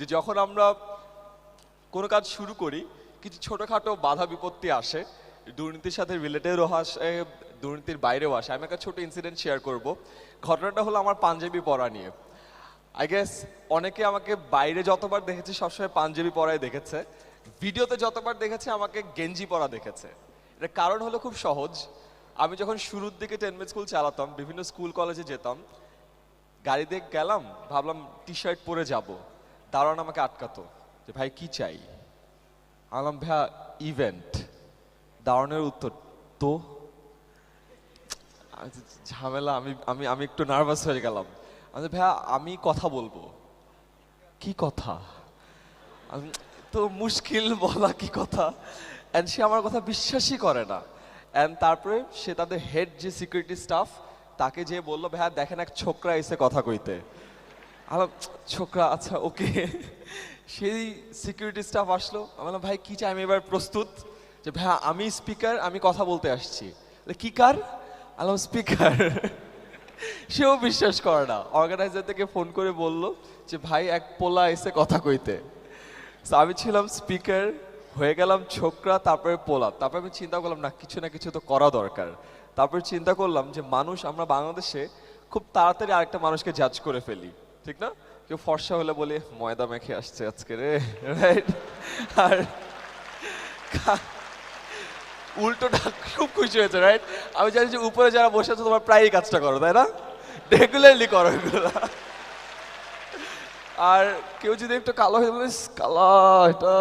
যে যখন আমরা কোনো কাজ শুরু করি, কিছু ছোটোখাটো বাধা বিপত্তি আসে, দুর্নীতির সাথে রিলেটেডও আসে, দুর্নীতির বাইরেও আসে। আমি একটা ছোট ইনসিডেন্ট শেয়ার করব। ঘটনাটা হলো আমার পাঞ্জাবি পরা নিয়ে। আই গেস অনেকে আমাকে বাইরে যতবার দেখেছে, সবসময় পাঞ্জাবি পরাই দেখেছে। ভিডিওতে যতবার দেখেছে, আমাকে গেঞ্জি পরা দেখেছে। এর কারণ হলো খুব সহজ। আমি যখন শুরুর দিকে টেনমেট স্কুল চালাতাম, বিভিন্ন স্কুল কলেজে যেতাম গাড়ি গাড়িতে গেলাম, ভাবলাম টি শার্ট পরে যাব। দারোয়ান আমাকে আটকাতো যে, ভাই, কি চাই? আলাম ভাইয়া ইভেন্ট দারোয়ানের উত্তর, তো? ঝামেলা, আমি আমি আমি একটু নার্ভাস হয়ে গেলাম। আমি ভাইয়া, আমি কথা বলব। কি কথা? তো মুশকিল বলা কি কথা? অ্যান্ড সে আমার কথা বিশ্বাসই করে না। অ্যান্ড তারপরে সে তাদের হেড যে সিকিউরিটি স্টাফ তাকে যে বলল, ভাইয়া, দেখেন এক ছোকরা এসে কথা কইতে। আমার ছোকরা আচ্ছা ওকে। সেই সিকিউরিটি স্টাফ আসলো। আমি বললাম, ভাই, কি চাই আমি এবার প্রস্তুত? যে, ভাইয়া, আমি স্পিকার আমি কথা বলতে আসছি। কি কার? আলাম স্পিকার সেও বিশ্বাস করে না। অর্গানাইজার থেকে ফোন করে বলল যে, ভাই, এক পোলা এসে কথা কইতে। আমি ছিলাম স্পিকার হয়ে গেলাম ছোকরা, তারপরে পোলা। তারপরে আমি চিন্তা করলাম, না, কিছু না কিছু তো করা দরকার। তারপরে চিন্তা করলাম যে, মানুষ, আমরা বাংলাদেশে খুব তাড়াতাড়ি আরেকটা মানুষকে জাজ করে ফেলি। ঠিক না? কেউ ফর্সা হলে বলি ময়দা মেখে আসছে আজকে রে রাইট আর উল্টোটা খুব খুশি হয়েছে রাইট আমি জানি যে উপরে যারা বসে আছে তোমার প্রায়ই কাজটা করো তাই না? রেগুলারলি করো এগুলো। আর কেউ যদি একটু কালো হয়ে বলে "ইস, কালা এটা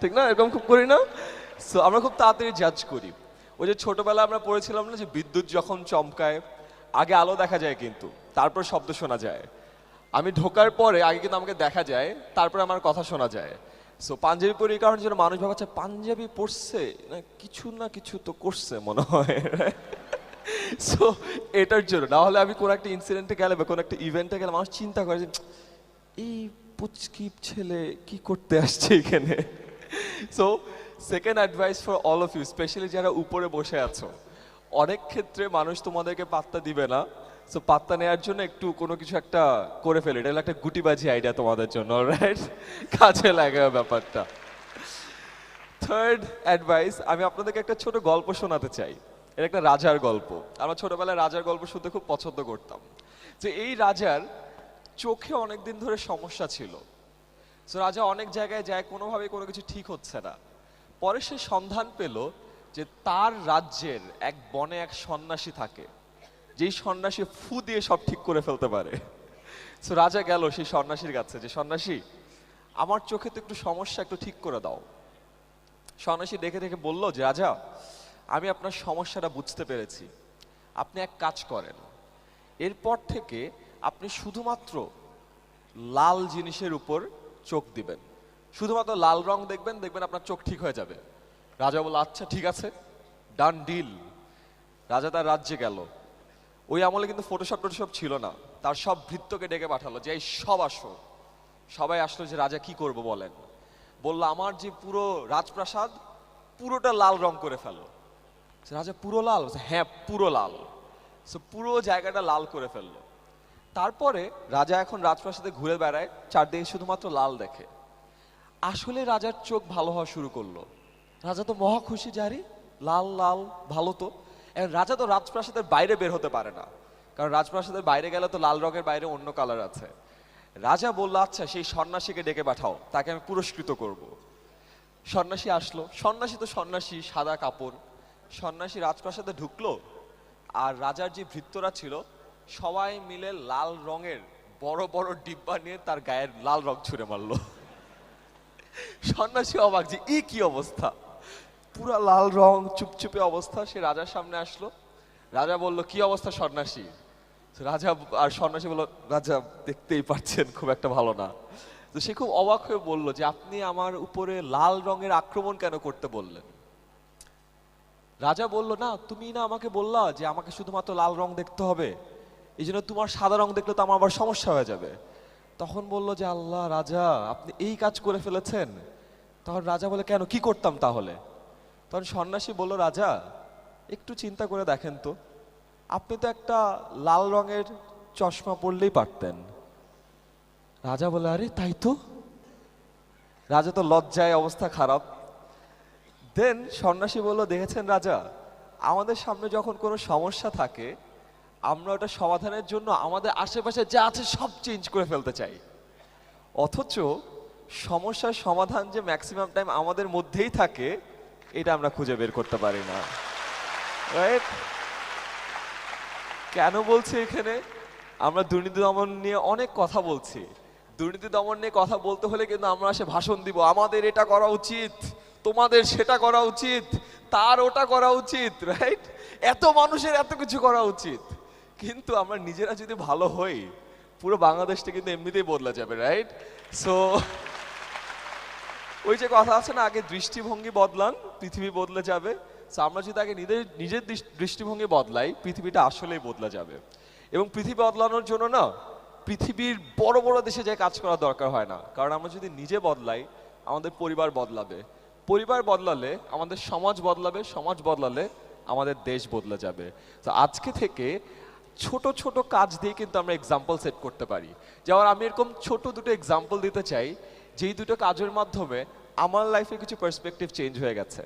ঠিক না? এরকম খুব করি না। সো আমরা খুব তাড়াতাড়ি জাজ করি। ওই যে ছোটবেলা আমরা পড়েছিলাম না যে বিদ্যুৎ যখন চমকায় আগে আলো দেখা যায় কিন্তু তারপর শব্দ শোনা যায়। আমি ঢোকার পরে আগে কিন্তু আমাকে দেখা যায়, তারপরে আমার কথা শোনা যায়। সো পাঞ্জাবি পরি কারণে যেন মানুষ ভাবাচ্ছে পাঞ্জাবি পড়ছে না, কিছু না কিছু তো করছে মনে হয়। সো এটার জন্য। না হলে আমি কোনো একটা ইনসিডেন্টে গেলে বা কোনো একটা ইভেন্টে গেলে মানুষ চিন্তা করে যে, এই পুচকি ছেলে কি করতে আসছে এখানে? So second advice for all of you specially যারা উপরে বসে আছো। অনেক ক্ষেত্রে মানুষ তোমাদেরকে পাত্তা দিবে না। সো পাত্তা নেওয়ার জন্য একটু কোনো কিছু একটা করে ফেলে। এটা একটা গুটিবাজি আইডিয়া তোমাদের জন্য রাইট কাজে লাগে ব্যাপারটা। থার্ড অ্যাডভাইস আমি আপনাদেরকে একটা ছোট গল্প শোনাতে চাই। এটা একটা রাজার গল্প। আমরা ছোটবেলায় রাজার গল্প শুনতে খুব পছন্দ করতাম। যে এই রাজার চোখে অনেক দিন ধরে সমস্যা ছিল। তো রাজা অনেক জায়গায় যায়, কোনোভাবে কোনো কিছু ঠিক হচ্ছে না। পরে সে সন্ধান পেল যে তার রাজ্যের এক বনে এক সন্ন্যাসী থাকে। যেই সন্ন্যাসী ফু দিয়ে সব ঠিক করে ফেলতে পারে। তো রাজা গেল সেই সন্ন্যাসীর কাছে যে, সন্ন্যাসী, আমার চোখে তো একটু সমস্যা, একটু ঠিক করে দাও। সন্ন্যাসী দেখে দেখে বলল যে, রাজা, আমি আপনার সমস্যাটা বুঝতে পেরেছি। আপনি এক কাজ করেন। এরপর থেকে আপনি শুধুমাত্র লাল জিনিসের উপর চোখ দিবেন। শুধুমাত্র লাল রং দেখবেন দেখবেন আপনার চোখ ঠিক হয়ে যাবে। রাজা বলল আচ্ছা ঠিক আছে, ডান ডিল। রাজা তার রাজ্যে গেল। ওই আমলে কিন্তু ফটোশপ টোটোশপ ছিল না। তার সব ভৃত্যকে ডেকে পাঠালো, যে, এই, সব আসো। সবাই আসলো যে, রাজা, কি করব বলেন? বলল, আমার যে পুরো রাজপ্রাসাদ, পুরোটা লাল রং করে ফেলো। রাজা, পুরো লাল? হ্যাঁ পুরো লাল। সো, পুরো জায়গাটা লাল করে ফেলল। তারপরে রাজা এখন রাজপ্রাসাদে ঘুরে বেড়ায়, চারদিকে শুধুমাত্র লাল দেখে। আসলে রাজার চোখ ভালো হওয়া শুরু করল। রাজা তো মহা খুশি জারি লাল লাল, ভালো তো। রাজা তো রাজপ্রাসাদের বাইরে বের হতে পারে না। কারণ রাজপ্রাসাদের বাইরে গেলে তো লাল রঙের বাইরে অন্য কালার আছে। রাজা বলল আচ্ছা সেই সন্ন্যাসীকে ডেকে পাঠাও, তাকে আমি পুরস্কৃত করব। সন্ন্যাসী আসলো। সন্ন্যাসী তো সন্ন্যাসী, সাদা কাপড়। সন্ন্যাসী রাজপ্রাসাদে ঢুকলো, আর রাজার যে ভৃত্যরা ছিল, সবাই মিলে লাল রঙের বড় বড় ডিব্বা নিয়ে তার গায়ের লাল রং ছুঁড়ে মারলো। সন্ন্যাসী অবাক যে, ই কি অবস্থা? পুরা লাল রং, চুপচুপে অবস্থা। সে রাজার সামনে আসলো। রাজা বলল, কি অবস্থা সন্ন্যাসী? রাজা আর সন্ন্যাসী বলল, রাজা দেখতেই পাচ্ছেন, খুব একটা ভালো না। তো সে খুব অবাক হয়ে বলল, যে আপনি আমার উপরে লাল রঙের আক্রমণ কেন করতে বললেন? রাজা বলল, না, তুমি না আমাকে বললা যে আমাকে শুধুমাত্র লাল রং দেখতে হবে। এই জন্য তোমার সাদা রং দেখলে তো আমার আবার সমস্যা হয়ে যাবে। তখন বলল যে, আল্লাহ, রাজা, আপনি এই কাজ করে ফেলেছেন? তখন রাজা বলে, কেন? কি করতাম তাহলে? তখন সন্ন্যাসী বলল, রাজা, একটু চিন্তা করে দেখেন তো। আপনি তো একটা লাল রঙের চশমা পরলেই পারতেন। রাজা বলে, আরে, তাই তো? রাজা তো লজ্জায় অবস্থা খারাপ। দেন সন্ন্যাসী বলল, দেখেছেন রাজা, আমাদের সামনে যখন কোনো সমস্যা থাকে, আমরা ওটা সমাধানের জন্য আমাদের আশেপাশে যা আছে সব চেঞ্জ করে ফেলতে চাই। অথচ সমস্যার সমাধান যে ম্যাক্সিমাম টাইম আমাদের মধ্যেই থাকে এটা আমরা খুঁজে বের করতে পারি না। রাইট কেন বলছি এখানে? আমরা দুর্নীতি দমন নিয়ে অনেক কথা বলছি। দুর্নীতি দমন নিয়ে কথা বলতে হলে কিন্তু আমরা সে ভাষণ দিব, আমাদের এটা করা উচিত, তোমাদের সেটা করা উচিত, তার ওটা করা উচিত। রাইট এত মানুষের এত কিছু করা উচিত। কিন্তু আমরা নিজেরা যদি ভালো হই, পুরো বাংলাদেশটা কিন্তু এমনিতেই বদলা যাবে রাইট সো ওই যে কথা আছে না, আগে দৃষ্টিভঙ্গি বদলান, পৃথিবী বদলে যাবে। So, আমরা যদি আগে নিজের নিজের দৃষ- দৃষ্টিভঙ্গি বদলাই, পৃথিবীটা আসলেই বদলে যাবে। এবং পৃথিবী বদলানোর জন্য না, পৃথিবীর বড় বড় দেশে যে কাজ করা দরকার হয় না। কারণ আমরা যদি নিজে বদলাই, আমাদের পরিবার বদলাবে। পরিবার বদলালে, আমাদের সমাজ বদলাবে, সমাজ বদলালে আমাদের দেশ বদলে যাবে। তো আজকে থেকে ছোট ছোট কাজ দিয়ে কিন্তু আমরা এক্সাম্পল সেট করতে পারি। যেমন আমি এরকম ছোট দুটো এক্সাম্পল দিতে চাই। যেই দুটো কাজের মাধ্যমে আমার লাইফে কিছু পার্সপেক্টিভ চেঞ্জ হয়ে গেছে।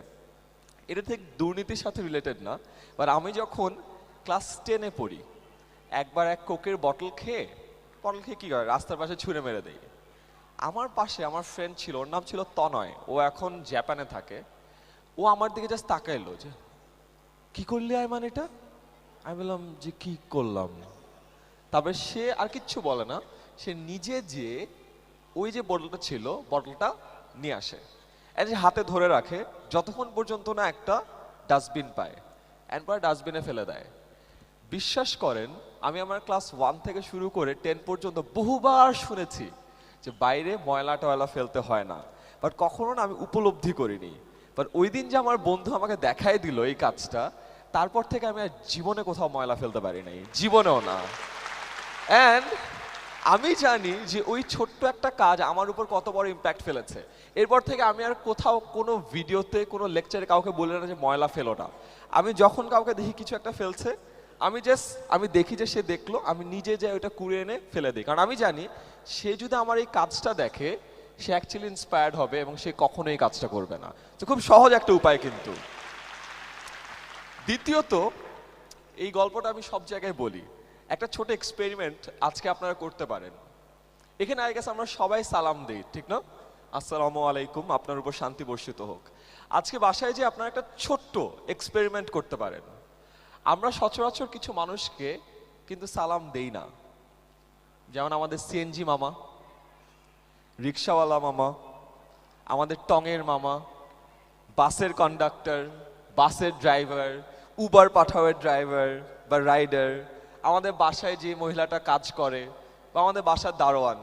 এটা ঠিক দুর্নীতির সাথে রিলেটেড না বাট আমি যখন ক্লাস টেনে পড়ি, একবার এক কোকের বটল খেয়ে বটল খেয়ে কী করে? রাস্তার পাশে ছুঁড়ে মেরে দেয়। আমার পাশে আমার ফ্রেন্ড ছিল, ওর নাম ছিল তনয়। ও এখন জাপানে থাকে। ও আমার দিকে জাস্ট তাকাইলো যে, কি করলি আয় মানে এটা? আমি বললাম যে, কী করলাম? তারপরে সে আর কিচ্ছু বলে না। সে নিজে যে ওই যে বটলটা ছিল বটলটা নিয়ে আসে। সে হাতে ধরে রাখে, যতক্ষণ পর্যন্ত না একটা ডাস্টবিন পায়। এন্ড পরে ডাস্টবিনে ফেলে দেয়। বিশ্বাস করেন, আমি আমার ক্লাস ওয়ান থেকে শুরু করে টেন পর্যন্ত বহুবার শুনেছি যে বাইরে ময়লা টয়লা ফেলতে হয় না। বাট কখনো না আমি উপলব্ধি করিনি। বাট ওই দিন যে আমার বন্ধু আমাকে দেখাই দিল এই কাজটা, তারপর থেকে আমি আর জীবনে কোথাও ময়লা ফেলতে পারি নাই। জীবনেও না। অ্যান্ড আমি জানি যে ওই ছোট্ট একটা কাজ আমার উপর কত বড় ইম্প্যাক্ট ফেলেছে। এরপর থেকে আমি আর কোথাও কোনো ভিডিওতে কোনো লেকচারে কাউকে বলে না যে ময়লা ফেলো না। আমি যখন কাউকে দেখি কিছু একটা ফেলছে, আমি জাস্ট আমি দেখি যে সে দেখল, আমি নিজে যে ওটা কুড়ে এনে ফেলে দিই। কারণ আমি জানি সে যদি আমার এই কাজটা দেখে, সে অ্যাকচুয়ালি ইন্সপায়ার্ড হবে এবং সে কখনো এই কাজটা করবে না। তো খুব সহজ একটা উপায় কিন্তু। দ্বিতীয়ত, এই গল্পটা আমি সব জায়গায় বলি। একটা ছোট এক্সপেরিমেন্ট আজকে আপনারা করতে পারেন। এখানে আই গেছে আমরা সবাই সালাম দিই, ঠিক না? আসসালামু আলাইকুম, আপনার উপর শান্তি বর্ষিত হোক। আজকে বাসায় যে আপনারা একটা ছোট্ট এক্সপেরিমেন্ট করতে পারেন। আমরা সচরাচর কিছু মানুষকে কিন্তু সালাম দেই না। যেমন আমাদের সিএনজি মামা, রিক্সাওয়ালা মামা, আমাদের টঙের মামা, বাসের কন্ডাক্টর বাসের ড্রাইভার উবার পাঠাওয়ের ড্রাইভার বা রাইডার আমাদের বাসায় যে মহিলাটা কাজ করে বা আমাদের বাসার দারোয়ান,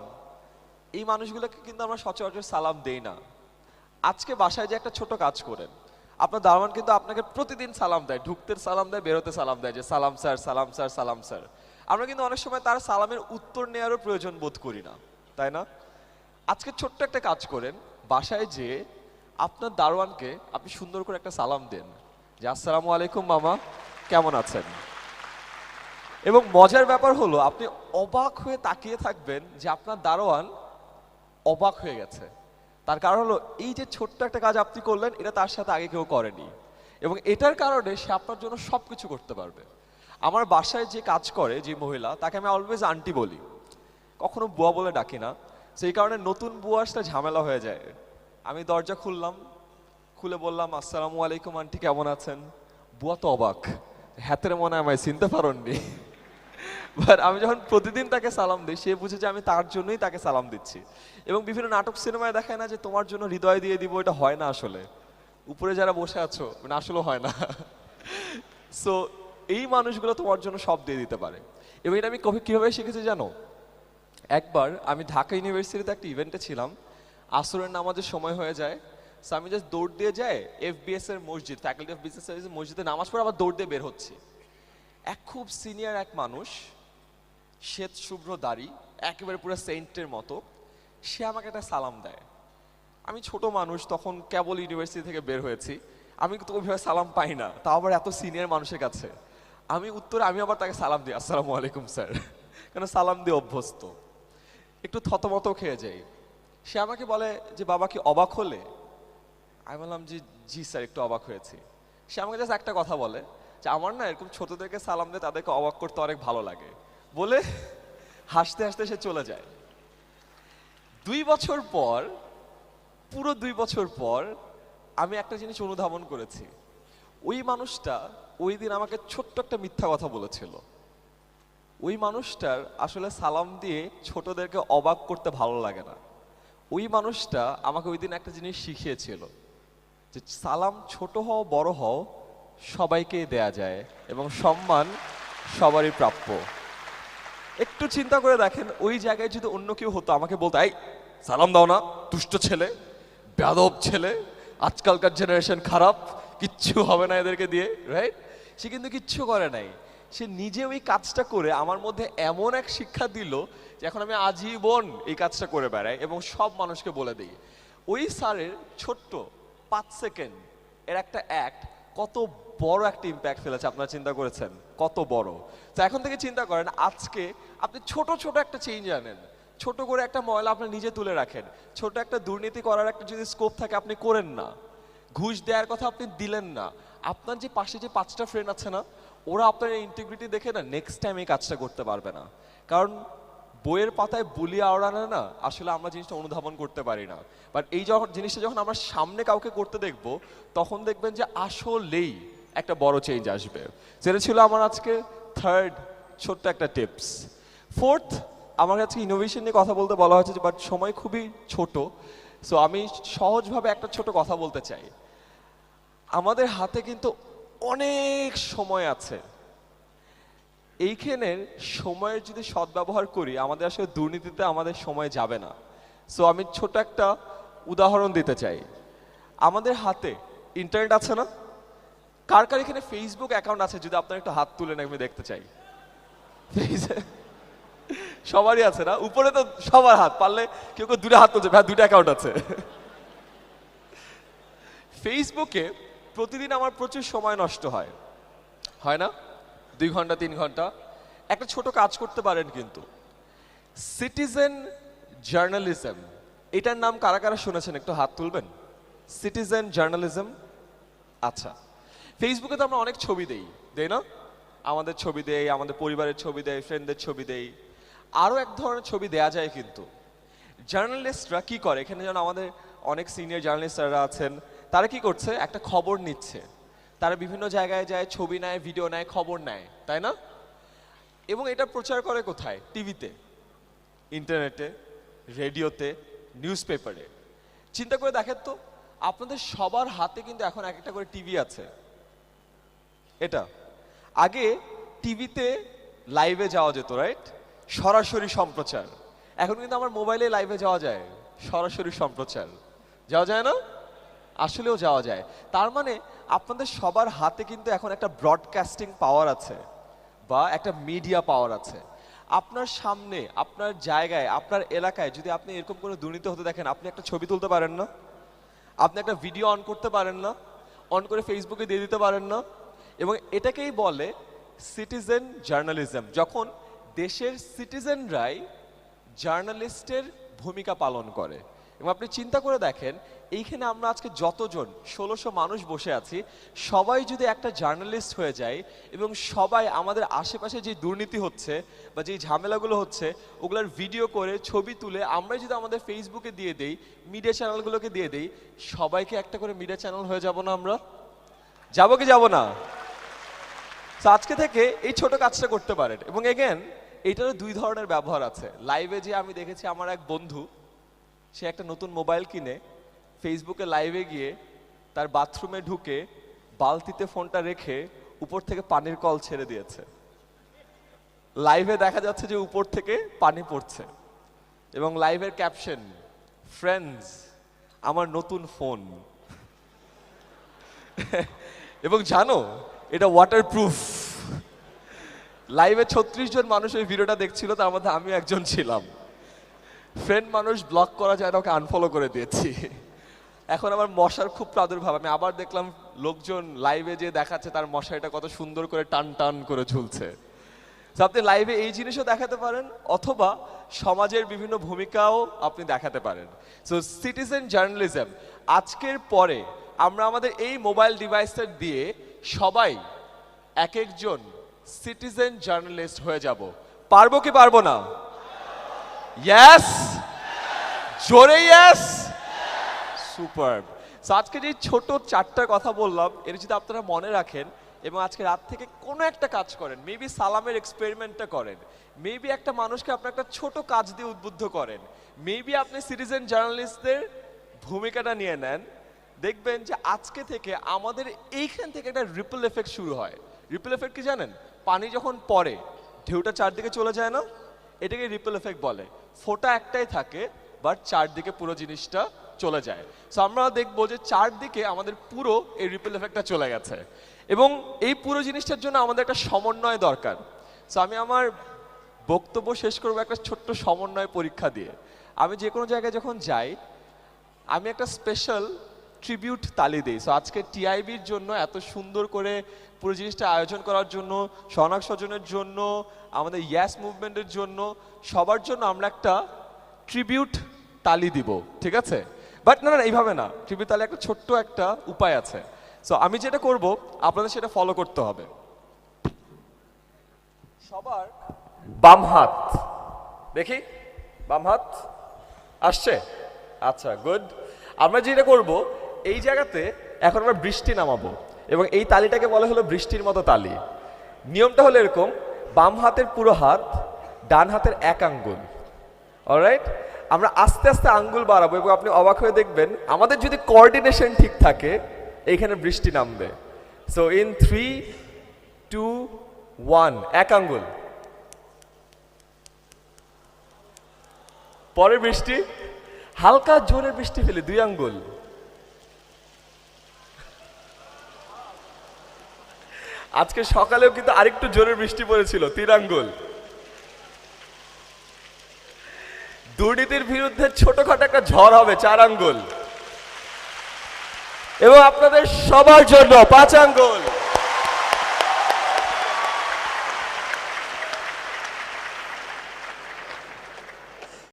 এই মানুষগুলোকে কিন্তু আমরা সচরাচর সালাম দেই না। আজকে বাসায় যে একটা ছোট কাজ করেন, আপনার দারোয়ান কিন্তু আপনাকে প্রতিদিন সালাম দেয়, ঢুকতে সালাম দেয়, বেরোতে সালাম দেয় যে, সালাম স্যার সালাম স্যার সালাম স্যার। আমরা কিন্তু অনেক সময় তার সালামের উত্তর নেওয়ারও প্রয়োজন বোধ করি না, তাই না? আজকে ছোট্ট একটা কাজ করেন, বাসায় যে আপনার দারোয়ানকে আপনি সুন্দর করে একটা সালাম দেন যে, আসসালামু আলাইকুম মামা, কেমন আছেন? এবং মজার ব্যাপার হলো, আপনি অবাক হয়ে তাকিয়ে থাকবেন যে আপনার দারোয়ান অবাক হয়ে গেছে। তার কারণ হলো, এই যে ছোট্ট একটা কাজ আপনি করলেন, এটা তার সাথে আগে কেউ করেনি। এবং এটার কারণে সে আপনার জন্য সব কিছু করতে পারবে। আমার বাসায় যে কাজ করে, যে মহিলা, তাকে আমি অলওয়েজ আন্টি বলি। কখনো বুয়া বলে ডাকি না। সেই কারণে নতুন বুয়া আসলে ঝামেলা হয়ে যায়। আমি দরজা খুললাম, খুলে বললাম, আসসালামু আলাইকুম আন্টি কেমন আছেন? বুয়া তো অবাক। হাতের মনে আমায় চিনতে পারেননি। বাট আমি যখন প্রতিদিন তাকে সালাম দিই, সে বুঝে যে আমি তার জন্যই তাকে সালাম দিচ্ছি। এবং বিভিন্ন নাটক সিনেমায় দেখায় না যে তোমার জন্য হৃদয় দিয়ে দিব, এটা হয় না আসলে। উপরে যারা বসে আছো মানে আসলেও হয় না। সো এই মানুষগুলো তোমার জন্য সব দিয়ে দিতে পারে। এবং এটা আমি কবে কীভাবে শিখেছি জানো? একবার আমি ঢাকা ইউনিভার্সিটিতে একটা ইভেন্টে ছিলাম। আসরের নামাজের সময় হয়ে যায়। সো আমি জাস্ট দৌড় দিয়ে যাই এফবিএস এর মসজিদ ফ্যাকাল্টি অফ বিজনেস সার্ভিসের মসজিদে। নামাজ পড়ে আবার দৌড় দিয়ে বের হচ্ছি। এক খুব সিনিয়র এক মানুষ শ্বেত শুভ্র দাড়ি, একেবারে পুরো সেন্টের মতো, সে আমাকে একটা সালাম দেয়। আমি ছোট মানুষ, তখন কেবল ইউনিভার্সিটি থেকে বের হয়েছি। আমি কিন্তু ওইভাবে সালাম পাই না, তাও আবার এত সিনিয়র মানুষের কাছে। আমি উত্তরে, আমি আবার তাকে সালাম দিই, আসসালামু আলাইকুম, স্যার। কেন সালাম দিয়ে অভ্যস্ত। একটু থতমত খেয়ে যাই। সে আমাকে বলে যে, বাবা কি অবাক হলে? আমি বললাম যে, জি, স্যার, একটু অবাক হয়েছি। সে আমাকে জাস্ট একটা কথা বলে, যে, আমার না এরকম ছোটদেরকে সালাম দিয়ে তাদেরকে অবাক করতে অনেক ভালো লাগে। বলে হাসতে হাসতে সে চলে যায়। দুই বছর পর, পুরো দুই বছর পর আমি একটা জিনিস অনুধাবন করেছি। ওই মানুষটা ওই দিন আমাকে ছোট্ট একটা মিথ্যা কথা বলেছিল। ওই মানুষটার আসলে সালাম দিয়ে ছোটদেরকে অবাক করতে ভালো লাগে না। ওই মানুষটা আমাকে ওই দিন একটা জিনিস শিখিয়েছিল যে সালাম ছোট হও, বড় হও, সবাইকেই দেয়া যায় এবং সম্মান সবারই প্রাপ্য। একটু চিন্তা করে দেখেন, ওই জায়গায় যদি অন্য কেউ হতো, আমাকে বলতো, এই, সালাম দাও না, দুষ্ট ছেলে, ব্যাদব ছেলে, আজকালকার জেনারেশন খারাপ, কিচ্ছু হবে না এদেরকে দিয়ে রাইট সে কিন্তু কিচ্ছু করে নাই। সে নিজে ওই কাজটা করে আমার মধ্যে এমন এক শিক্ষা দিল যে এখন আমি আজীবন এই কাজটা করে বেড়াই এবং সব মানুষকে বলে দিই। ওই স্যারের ছোট্ট পাঁচ সেকেন্ড এর একটা অ্যাক্ট কত বড় একটা ইম্প্যাক্ট ফেলেছে আপনারা চিন্তা করেছেন? কত বড়? তো এখন থেকে চিন্তা করেন, আজকে আপনি ছোট ছোট একটা চেঞ্জ আনেন। ছোট করে একটা ময়লা আপনি নিজে তুলে রাখেন। ছোট একটা দুর্নীতি করার একটা যদি স্কোপ থাকে, আপনি করেন না। ঘুষ দেওয়ার কথা আপনি দিলেন না। আপনার যে পাশে যে পাঁচটা ফ্রেন্ড আছে না, ওরা আপনার ইন্টিগ্রিটি দেখে না নেক্সট টাইম এই কাজটা করতে পারবে না। কারণ বইয়ের পাতায় বুলি আওড়ানো না, আসলে আমরা জিনিসটা অনুধাবন করতে পারি না। বাট এই যখন, জিনিসটা যখন আমরা সামনে কাউকে করতে দেখব, তখন দেখবেন যে আসলেই একটা বড় চেঞ্জ আসবে। যেটা ছিল আমার আজকে থার্ড ছোট্ট একটা টিপস ফোর্থ আমার কাছে ইনোভেশন নিয়ে কথা বলতে বলা হয়েছে বাট সময় খুবই ছোট। সো আমি সহজভাবে একটা ছোট কথা বলতে চাই। আমাদের হাতে কিন্তু অনেক সময় আছে। এইখানের সময়ের যদি সদ্ব্যবহার করি, আমাদের আসলে দুর্নীতিতে আমাদের সময় যাবে না। সো আমি ছোট একটা উদাহরণ দিতে চাই। আমাদের হাতে ইন্টারনেট আছে না? কার কার এখানে ফেসবুক অ্যাকাউন্ট আছে? যদি আপনার একটু হাত তুলে আমি দেখতে চাই। সবারই আছে না? উপরে তো সবার হাত, পারলে কেউ কেউ দুটো হাত তুলছে। ভাই, দুটো অ্যাকাউন্ট আছে। ফেসবুকে প্রতিদিন আমার প্রচুর সময় নষ্ট হয়। হয় না? দুই ঘণ্টা, তিন ঘণ্টা। একটা ছোট কাজ করতে পারেন কিন্তু। সিটিজেন জার্নালিজম এটার নাম কারা কারা শুনেছেন? একটু হাত তুলবেন? সিটিজেন জার্নালিজম আচ্ছা। ফেসবুকে তো আমরা অনেক ছবি দেই দেই না? আমাদের ছবি দেই, আমাদের পরিবারের ছবি দেই ফ্রেন্ডদের ছবি দেই। আরও এক ধরনের ছবি দেয়া যায় কিন্তু। জার্নালিস্টরা কি করে? এখানে যেন আমাদের অনেক সিনিয়র জার্নালিস্টরা আছেন, তারা কি করছে? একটা খবর নিচ্ছে। তারা বিভিন্ন জায়গায় যায়, ছবি নেয় ভিডিও নেয়, খবর নেয়, তাই না? এবং এটা প্রচার করে কোথায়? টিভিতে ইন্টারনেটে রেডিওতে নিউজ পেপারে চিন্তা করে দেখেন তো, আপনাদের সবার হাতে কিন্তু এখন এক একটা করে টিভি আছে। এটা। আগে টিভিতে লাইভে যাওয়া যেত রাইট সরাসরি সম্প্রচার। এখন কিন্তু আমার মোবাইলে লাইভে যাওয়া যায়। সরাসরি সম্প্রচার। যাওয়া যায় না? আসলেও যাওয়া যায়। তার মানে আপনাদের সবার হাতে কিন্তু এখন একটা ব্রডকাস্টিং পাওয়ার আছে বা একটা মিডিয়া পাওয়ার আছে। আপনার সামনে, আপনার জায়গায়, আপনার এলাকায় যদি আপনি এরকম কোনো দুর্নীতি হতে দেখেন, আপনি একটা ছবি তুলতে পারেন না, আপনি একটা ভিডিও অন করতে পারেন না অন করে ফেসবুকে দিয়ে দিতে পারেন না, এবং এটাকেই বলে সিটিজেন জার্নালিজম যখন দেশের সিটিজেনরাই জার্নালিস্টের ভূমিকা পালন করে। এবং আপনি চিন্তা করে দেখেন এইখানে আমরা আজকে যতজন, ষোলোশো মানুষ বসে আছি, সবাই যদি একটা জার্নালিস্ট হয়ে যায় এবং সবাই আমাদের আশেপাশে যে দুর্নীতি হচ্ছে বা যে ঝামেলাগুলো হচ্ছে, ওগুলোর ভিডিও করে ছবি তুলে আমরা যদি আমাদের ফেসবুকে দিয়ে দেই মিডিয়া চ্যানেলগুলোকে দিয়ে দেই, সবাইকে একটা করে মিডিয়া চ্যানেল হয়ে যাব না আমরা? যাব কি যাব না? আজকে থেকে এই ছোট কাজটা করতে পারেন। এবং এগেন এটারও দুই ধরনের ব্যবহার আছে। লাইভে যে আমি দেখেছি আমার এক বন্ধু, সে একটা নতুন মোবাইল কিনে ফেসবুকে লাইভে গিয়ে তার বাথরুমে ঢুকে বালতিতে ফোনটা রেখে উপর থেকে পানির কল ছেড়ে দিয়েছে। লাইভে দেখা যাচ্ছে যে উপর থেকে পানি পড়ছে। এবং লাইভের ক্যাপশন ফ্রেন্ডস আমার নতুন ফোন এবং জানো, এটা ওয়াটার প্রুফ লাইভে ছত্রিশ জন মানুষ ওই ভিডিওটা দেখছিল, তার মধ্যে আমিও একজন ছিলাম। ফ্রেন্ড মানুষ ব্লক করা যায় না, ওকে আনফলো করে দিয়েছি। এখন আমার মশার খুব প্রাদুর্ভাব। আমি আবার দেখলাম লোকজন লাইভে যে দেখাচ্ছে, তার মশারিটা কত সুন্দর করে টান টান করে ঝুলছে। আপনি লাইভে এই জিনিসও দেখাতে পারেন, অথবা সমাজের বিভিন্ন ভূমিকাও আপনি দেখাতে পারেন। সো সিটিজেন জার্নালিজম আজকের পরে আমরা আমাদের এই মোবাইল ডিভাইসটা দিয়ে সবাই এক একজন সিটিজেন জার্নালিস্ট হয়ে যাব। পারব কি পারব না? ইয়েস জোরে ইয়েস সুপার সো আজকে যে ছোট চারটা কথা বললাম এটা যদি আপনারা মনে রাখেন এবং আজকে রাত থেকে কোনো একটা কাজ করেন মেবি সালামের এক্সপেরিমেন্টটা করেন মেবি একটা মানুষকে আপনি একটা ছোট কাজ দিয়ে উদ্বুদ্ধ করেন মেবি আপনি সিটিজেন জার্নালিস্টদের ভূমিকাটা নিয়ে নেন, দেখবেন যে আজকে থেকে আমাদের এইখান থেকে একটা রিপল এফেক্ট শুরু হয়। রিপল এফেক্ট কি জানেন? পানি যখন পড়ে, ঢেউটা চারদিকে চলে যায় না? এটাকে রিপল এফেক্ট বলে। ফোটা একটাই থাকে বাট চারদিকে পুরো জিনিসটা চলে যায়। সো আমরা দেখব যে চারদিকে আমাদের পুরো এই রিপেল এফেক্টটা চলে গেছে। এবং এই পুরো জিনিসটার জন্য আমাদের একটা সমন্বয় দরকার। সো আমি আমার বক্তব্য শেষ করব একটা ছোট্ট সমন্বয় পরীক্ষা দিয়ে। আমি যে কোনো জায়গায় যখন যাই, আমি একটা স্পেশাল ট্রিবিউট তালি দিই। সো আজকে টিআইবির জন্য এত সুন্দর করে পুরো জিনিসটা আয়োজন করার জন্য সনাক স্বজনের জন্য, আমাদের ইয়াস মুভমেন্টের জন্য, সবার জন্য আমরা একটা ট্রিবিউট তালি দিব। ঠিক আছে? বাট না না এইভাবে না। ট্রিবিউট তাহলে একটা ছোট্ট একটা উপায় আছে। সো আমি যেটা করব, আপনাদের সেটা ফলো করতে হবে। সবার বাম হাত। দেখি, বাম হাত আসছে? আচ্ছা গুড আমরা যেটা করব, এই জায়গাতে এখন আমরা বৃষ্টি নামাবো। এবং এই তালিটাকে বলা হলো বৃষ্টির মতো তালি। নিয়মটা হলো এরকম, বাম হাতের পুরো হাত, ডান হাতের এক আঙ্গুল। অলরাইট আমরা আস্তে আস্তে আঙ্গুল বাড়াবো এবং আপনি অবাক হয়ে দেখবেন, আমাদের যদি কোঅর্ডিনেশন ঠিক থাকে, এইখানে বৃষ্টি নামবে। So in three two one এক আঙ্গুল। পরে বৃষ্টি, হালকা জোরে বৃষ্টি ফেলে দুই আঙ্গুল। আজকে সকালেও কিন্তু আরেকটু জোরে বৃষ্টি পড়েছিল, তিন আঙ্গুল। দুর্নীতির বিরুদ্ধে ছোটখাটো একটা ঝড় হবে চার আঙ্গুল। এবং আপনাদের সবার জন্য পাঁচ আঙ্গুল।